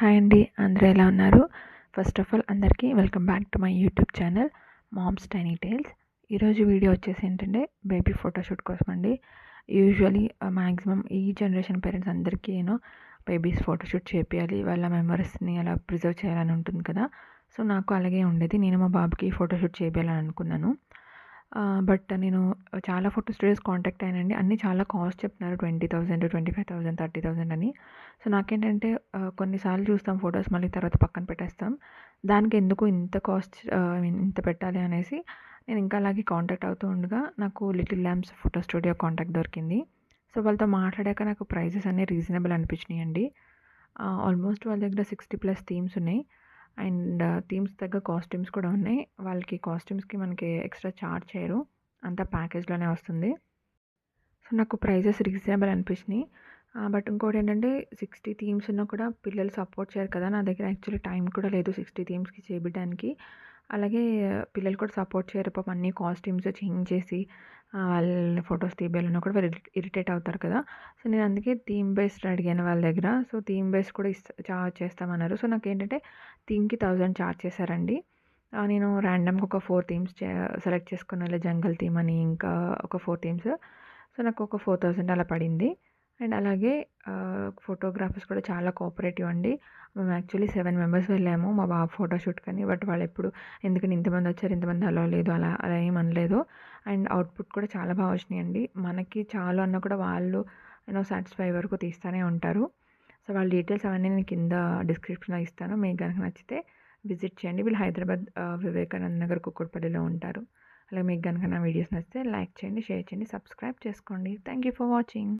Hi అండి అందరూ ఎలా ఉన్నారు? ఫస్ట్ ఆఫ్ ఆల్ అందరికీ welcome back to my YouTube channel moms tiny tales ఈరోజు వీడియో వచ్చేసి ఏంటంటే బేబీ ఫోటోషూట్ కోసం అండి. యూజువలీ మ్యాక్సిమం ఈ జనరేషన్ పేరెంట్స్ అందరికీ ఏనో బేబీస్ ఫోటోషూట్ చేపియాలి. వాళ్ళ మెమరీస్ని అలా ప్రిజర్వ్ చేయాలని ఉంటుంది కదా. సో నాకు అలాగే ఉండేది. నేను మా బాబుకి ఫోటోషూట్ చేయాలని అనుకున్నాను. బట్ నేను చాలా ఫోటో స్టూడియోస్ కాంటాక్ట్ అయినండి అన్నీ చాలా కాస్ట్ చెప్తున్నారు. Twenty thousand twenty five thousand thirty thousand అని. సో నాకేంటంటే కొన్నిసార్లు చూస్తాం ఫొటోస్ మళ్ళీ తర్వాత పక్కన పెట్టేస్తాం. దానికి ఎందుకు ఇంత కాస్ట్ ఐ మీన్ ఇంత పెట్టాలి అనేసి నేను ఇంకా అలాగే కాంటాక్ట్ అవుతూ ఉండగా నాకు little lamps photo studio contact దొరికింది. సో వాళ్ళతో మాట్లాడాక నాకు ప్రైజెస్ అన్నీ రీజనబుల్ అనిపించినాయి అండి ఆల్మోస్ట్ వాళ్ళ దగ్గర సిక్స్టీ ప్లస్ థీమ్స్ ఉన్నాయి. అండ్ థీమ్స్ తగ్గ కాస్ట్యూమ్స్ కూడా ఉన్నాయి. వాళ్ళకి కాస్ట్యూమ్స్కి మనకి ఎక్స్ట్రా చార్జ్ చేయరు. అంతా ప్యాకేజ్లోనే వస్తుంది. సో నాకు ప్రైజెస్ రీజనబుల్ అనిపించినాయి. బట్ ఇంకోటి ఏంటంటే సిక్స్టీ థీమ్స్ ఉన్నా కూడా పిల్లలు సపోర్ట్ చేయరు కదా. నా దగ్గర యాక్చువల్లీ టైం కూడా లేదు సిక్స్టీ థీమ్స్కి చేయడానికి అలాగే పిల్లలు కూడా సపోర్ట్ చేయరు. పాపం అన్ని కాస్ట్యూమ్స్ చేంజ్ చేసి వాళ్ళ ఫొటోస్ తీయాలన్నా కూడా వాళ్ళు ఇరిటేట్ అవుతారు కదా. సో నేను అందుకే థీమ్ బేస్డ్ అడిగాను వాళ్ళ దగ్గర. సో థీమ్ బేస్ కూడా ఇస్తా చార్జ్ చేస్తామన్నారు. సో నాకు ఏంటంటే థీమ్కి థౌజండ్ చార్జ్ చేశారండి. నేను ర్యాండమ్గా ఒక ఫోర్ థీమ్స్ సెలెక్ట్ చేసుకున్న జంగల్ థీమ్ అని ఇంకా ఒక ఫోర్ థీమ్స్. సో నాకు ఒక ఫోర్ థౌజండ్ అలా పడింది. అండ్ అలాగే ఫోటోగ్రాఫర్స్ కూడా చాలా కోఆపరేటివ్ అండి. మేము యాక్చువల్లీ సెవెన్ మెంబర్స్ వెళ్ళాము మా బాబు ఫోటోషూట్ కానీ బట్ వాళ్ళు ఎప్పుడు ఎందుకని ఇంతమంది వచ్చారు ఇంతమంది అలా లేదు అలా అలా ఏం అనలేదు. అండ్ అవుట్పుట్ కూడా చాలా బాగా వచ్చినాయండి మనకి చాలు అన్న కూడా వాళ్ళు యూనో సాటిస్ఫై వరకు తీస్తూనే ఉంటారు. సో వాళ్ళ డీటెయిల్స్ అవన్నీ నేను కింద డిస్క్రిప్షన్లో ఇస్తాను. మీకు కనుక నచ్చితే విజిట్ చేయండి. వీళ్ళు హైదరాబాద్ వివేకానంద నగర్ కుక్కడపల్లిలో ఉంటారు. అలాగే మీకు కనుక నా వీడియోస్ నచ్చితే లైక్ చేయండి షేర్ చేయండి సబ్స్క్రైబ్ చేసుకోండి. Thank you for watching.